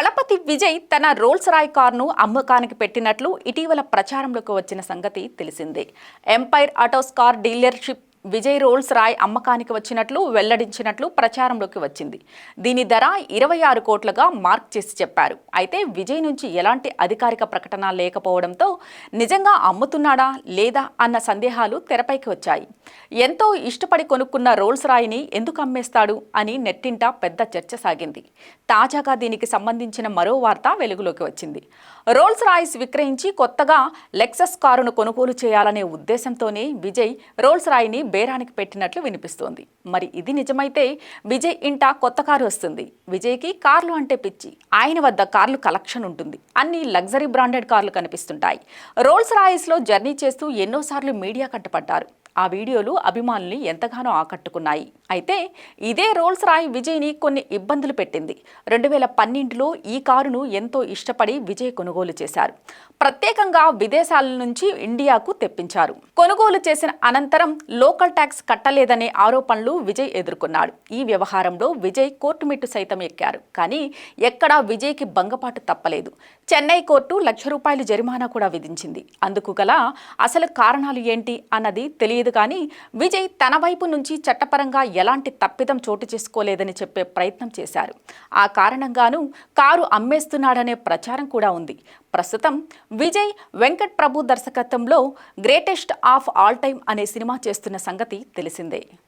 దళపతి విజయ్ తన రోల్స్ రాయ్ కార్ను అమ్మకానికి పెట్టినట్లు ఇటీవల ప్రచారంలోకి వచ్చిన సంగతి తెలిసిందే. Empire autos car dealership Vijay Rolls Royce అమ్మకానికి వచ్చినట్లు వెల్లడించినట్లు ప్రచారంలోకి వచ్చింది. దీని ధర ఇరవై ఆరు కోట్లుగా మార్క్ చేసి చెప్పారు. అయితే విజయ్ నుంచి ఎలాంటి అధికారిక ప్రకటన లేకపోవడంతో నిజంగా అమ్ముతున్నాడా లేదా అన్న సందేహాలు తెరపైకి వచ్చాయి. ఎంతో ఇష్టపడి కొనుక్కున్న రోల్స్ రాయ్ని ఎందుకు అమ్మేస్తాడు అని నెట్టింట పెద్ద చర్చ సాగింది. తాజాగా దీనికి సంబంధించిన మరో వార్త వెలుగులోకి వచ్చింది. రోల్స్ రాయ్స్ విక్రయించి కొత్తగా లెక్సస్ కారును కొనుగోలు చేయాలనే ఉద్దేశంతోనే విజయ్ రోల్స్ రాయ్ని బేరానికి పెట్టినట్లు వినిపిస్తోంది. మరి ఇది నిజమైతే విజయ్ ఇంట కొత్త కారు వస్తుంది. విజయ్కి కార్లు అంటే పిచ్చి. ఆయన వద్ద కార్లు కలెక్షన్ ఉంటుంది. అన్ని లగ్జరీ బ్రాండెడ్ కార్లు కనిపిస్తుంటాయి. రోల్స్ రాయిస్లో జర్నీ చేస్తూ ఎన్నోసార్లు మీడియా కట్టపడ్డారు ఆ వీడియోలు అభిమానుల్ని ఎంతగానో ఆకట్టుకున్నాయి. అయితే ఇదే రోల్స్ రాయ్ విజయ్ని కొన్ని ఇబ్బందులు పెట్టింది. రెండు వేల పన్నెండులో ఈ కారును ఎంతో ఇష్టపడి విజయ్ కొనుగోలు చేశారు. ప్రత్యేకంగా విదేశాల నుంచి ఇండియాకు తెప్పించారు. కొనుగోలు చేసిన అనంతరం లోకల్ ట్యాక్స్ కట్టలేదనే ఆరోపణలు విజయ్ ఎదుర్కొన్నాడు. ఈ వ్యవహారంలో విజయ్ కోర్టు మెట్టు సైతం ఎక్కారు. కానీ ఎక్కడా విజయ్కి భంగపాటు తప్పలేదు. చెన్నై కోర్టు లక్ష రూపాయలు జరిమానా కూడా విధించింది. అందుకు గల అసలు కారణాలు ఏంటి అన్నది తెలియదు కానీ విజయ్ తన వైపు నుంచి చట్టపరంగా ఎలాంటి తప్పిదం చోటు చేసుకోలేదని చెప్పే ప్రయత్నం చేశారు. ఆ కారణంగానూ కారు అమ్మేస్తున్నాడనే ప్రచారం కూడా ఉంది. ప్రస్తుతం విజయ్ వెంకట్ ప్రభు దర్శకత్వంలో గ్రేటెస్ట్ ఆఫ్ ఆల్ టైమ్ అనే సినిమా చేస్తున్న సంగతి తెలిసిందే.